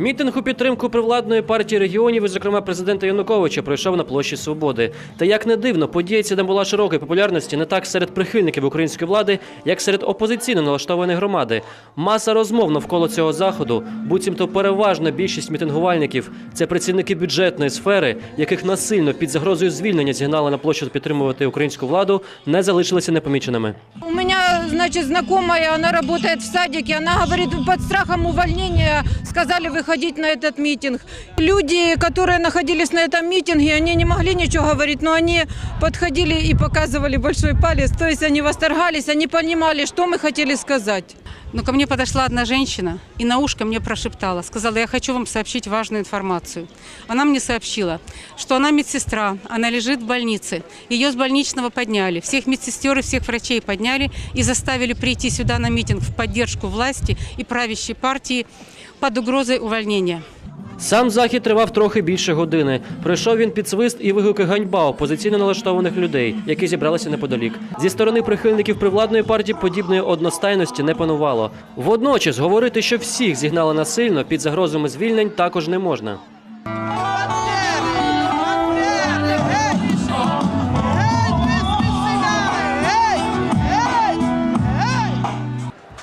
Мітинг у підтримку привладної партії регіонів, і, зокрема президента Януковича, пройшов на площі Свободи. Та як не дивно, подія ця набула широкої популярності не так серед прихильників української влади, як серед опозиційно налаштованої громади. Маса розмов навколо цього заходу, буцімто переважна більшість мітингувальників це працівники бюджетної сфери, яких насильно під загрозою звільнення зігнали на площу підтримувати українську владу, не залишилися непоміченими. Значит, знакомая, она работает в садике, она говорит, под страхом увольнения сказали выходить на этот митинг. Люди, которые находились на этом митинге, они не могли ничего говорить, но они подходили и показывали большой палец, то есть они восторгались, они понимали, что мы хотели сказать. Но ко мне подошла одна женщина и на ушко мне прошептала, сказала, я хочу вам сообщить важную информацию. Она мне сообщила, что она медсестра, она лежит в больнице. Ее с больничного подняли, всех медсестер и всех врачей подняли и заставили прийти сюда на митинг в поддержку власти и правящей партии под угрозой увольнения. Сам захід тривав трохи більше години. Пройшов він під свист і вигуки ганьба опозиційно налаштованих людей, які зібралися неподалік. Зі сторони прихильників привладної партії подібної одностайності не панувало. Водночас говорити, що всіх зігнали насильно під загрозами звільнень, також не можна.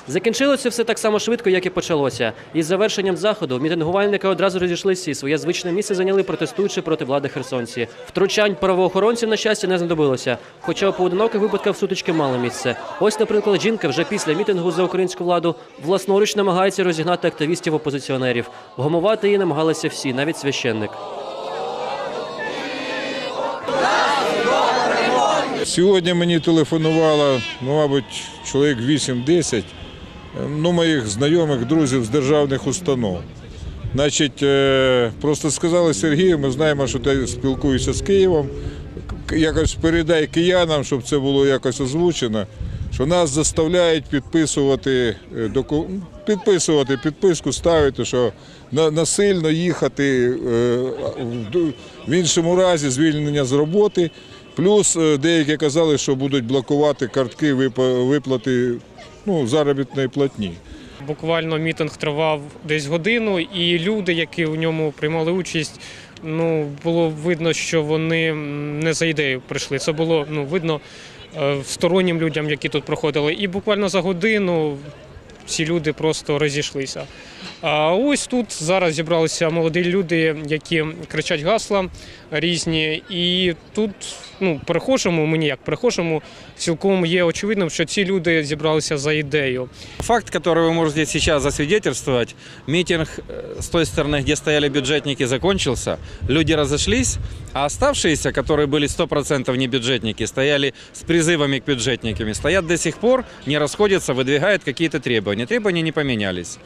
Закінчилося все так само швидко, як і почалося. Із завершенням заходу мітингувальники одразу розійшлися і своє звичне місце зайняли протестуючи проти влади херсонці. Втручань правоохоронців на щастя не знадобилося. Хоча у поодиноких випадках сутички мали місце. Ось, наприклад, жінка вже після мітингу за українську владу власноруч намагається розігнати активістів опозиціонерів. Вгамувати її намагалися всі, навіть священник. Сьогодні мені телефонувало, ну, мабуть, чоловік 8-10 ну, моїх знайомих, друзів з державних установ. Значить, е, просто сказали Сергію, ми знаємо, що ти спілкуєшся з Києвом. Якось передай киянам, щоб це було якось озвучено, що нас заставляють підписувати е, доку... підписувати підписку, ставити, що насильно їхати е, в іншому разі звільнення з роботи. Плюс е, деякі казали, що будуть блокувати картки вип- виплати ну, заробітної платні. Буквально мітинг тривав десь годину, і люди, які в ньому приймали участь, ну було видно, що вони не за ідею прийшли. Це було ну видно е, стороннім людям, які тут проходили. І буквально за годину ці люди просто розійшлися. А ось тут зараз зібралися молоді люди, які кричать гасла різні, і тут ну перехожому, мені як перехожому, цілком є очевидним, що ці люди зібралися за ідею. Факт, который вы можете сейчас засвидетельствовать, митинг э, с той стороны, где стояли бюджетники, закончился, люди разошлись, а оставшиеся, которые были 100% не бюджетники, стояли с призывами к бюджетникам, стоят до сих пор, не расходятся, выдвигают какие-то требования. Требования не поменялись.